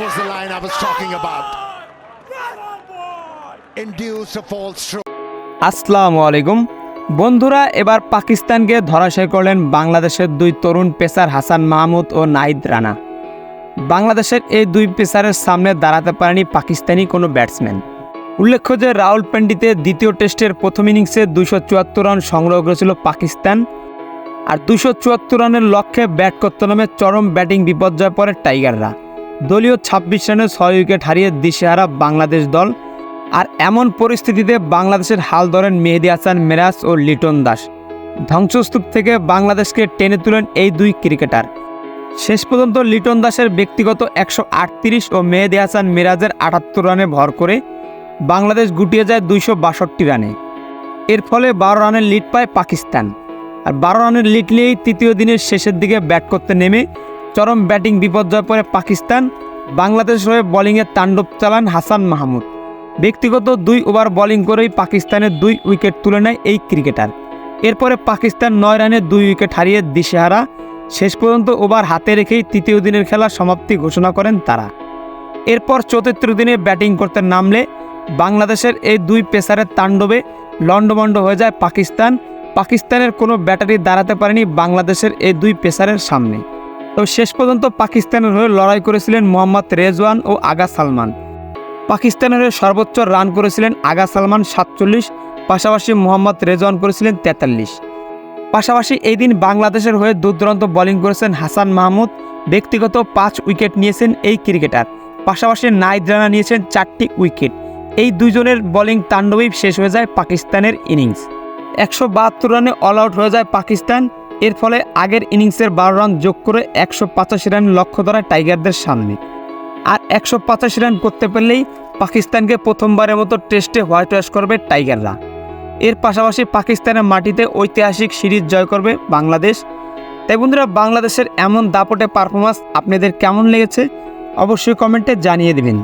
was the line I was talking about. Induce a false throw. আসসালামু আলাইকুম। বন্ধুরা, এবার পাকিস্তানকে ধরাশায়ী করলেন বাংলাদেশের দুই তরুণ পেসার হাসান মাহমুদ ও নাহিদ রানা। বাংলাদেশের এই দুই পেসারের সামনে দাঁড়াতে পারেনি পাকিস্তানি কোনো ব্যাটসম্যান। উল্লেখ্য যে রাহুল পেন্ডিতে দ্বিতীয় টেস্টের প্রথম ইনিংসে দুশো চুয়াত্তর রান সংগ্রহ করেছিল পাকিস্তান। আর দুশো চুয়াত্তর রানের লক্ষ্যে ব্যাট করতে নামে চরম ব্যাটিং বিপর্যয় পড়ে টাইগাররা। দলীয় ছাব্বিশ রানে ছয় উইকেট হারিয়ে দিশেহারা বাংলাদেশ দল। আর এমন পরিস্থিতিতে বাংলাদেশের হাল ধরেন মেহেদি হাসান, মেরাজ ও লিটন দাস। ধ্বংসস্তূপ থেকে বাংলাদেশকে টেনে তুলেন এই দুই ক্রিকেটার। শেষ পর্যন্ত লিটন দাসের ব্যক্তিগত একশো আটত্রিশ ও মেহেদি হাসান, মিরাজের আটাত্তর রানে ভর করে বাংলাদেশ গুটিয়ে যায় দুইশো বাষট্টি রানে। এর ফলে বারো রানের লিড পায় পাকিস্তান। আর বারো রানের লিড নিয়েই তৃতীয় দিনের শেষের দিকে ব্যাট করতে নেমে চরম ব্যাটিং বিপর্যয় পরে পাকিস্তান, বাংলাদেশ হয়ে বোলিংয়ে তাণ্ডব চালান হাসান মাহমুদ। ব্যক্তিগত দুই ওভার বোলিং করেই পাকিস্তানের দুই উইকেট তুলে নেয় এই ক্রিকেটার। এরপরে পাকিস্তান নয় রানে দুই উইকেট হারিয়ে দিশেহারা। শেষ পর্যন্ত ওভার হাতে রেখেই তৃতীয় দিনের খেলা সমাপ্তি ঘোষণা করেন তারা। এরপর চতুর্থ দিনে ব্যাটিং করতে নামলে বাংলাদেশের এই দুই পেসারের তাণ্ডবে লণ্ডভণ্ড হয়ে যায় পাকিস্তান। পাকিস্তানের কোনো ব্যাটারি দাঁড়াতে পারেনি বাংলাদেশের এই দুই পেসারের সামনে। তো শেষ পর্যন্ত পাকিস্তানের হয়ে লড়াই করেছিলেন মোহাম্মদ রেজওয়ান ও আগা সালমান। পাকিস্তানের হয়ে সর্বোচ্চ রান করেছিলেন আগা সালমান সাতচল্লিশ, পাশাপাশি মোহাম্মদ রেজওয়ান করেছিলেন তেতাল্লিশ। পাশাপাশি এই দিন বাংলাদেশের হয়ে দুর্দান্ত বোলিং করেছেন হাসান মাহমুদ। ব্যক্তিগত পাঁচ উইকেট নিয়েছেন এই ক্রিকেটার। পাশাপাশি নাইদ রানা নিয়েছেন চারটি উইকেট। এই দুইজনের বোলিং তাণ্ডবেই শেষ হয়ে যায় পাকিস্তানের ইনিংস। একশো বাহাত্তর রানে অল আউট হয়ে যায় পাকিস্তান। এর ফলে আগের ইনিংসের বারো রান যোগ করে একশো পঁচাশি রান লক্ষ্য ধরায় টাইগারদের সামনে। আর একশো পঁচাশি রান করতে পারলেই পাকিস্তানকে প্রথমবারের মতো টেস্টে হোয়াইট ওয়াশ করবে টাইগাররা। এর পাশাপাশি পাকিস্তানের মাটিতে ঐতিহাসিক সিরিজ জয় করবে বাংলাদেশ। তাই বন্ধুরা, বাংলাদেশের এমন দাপটে পারফরমেন্স আপনাদের কেমন লেগেছে? অবশ্যই কমেন্টে জানিয়ে দিবেন।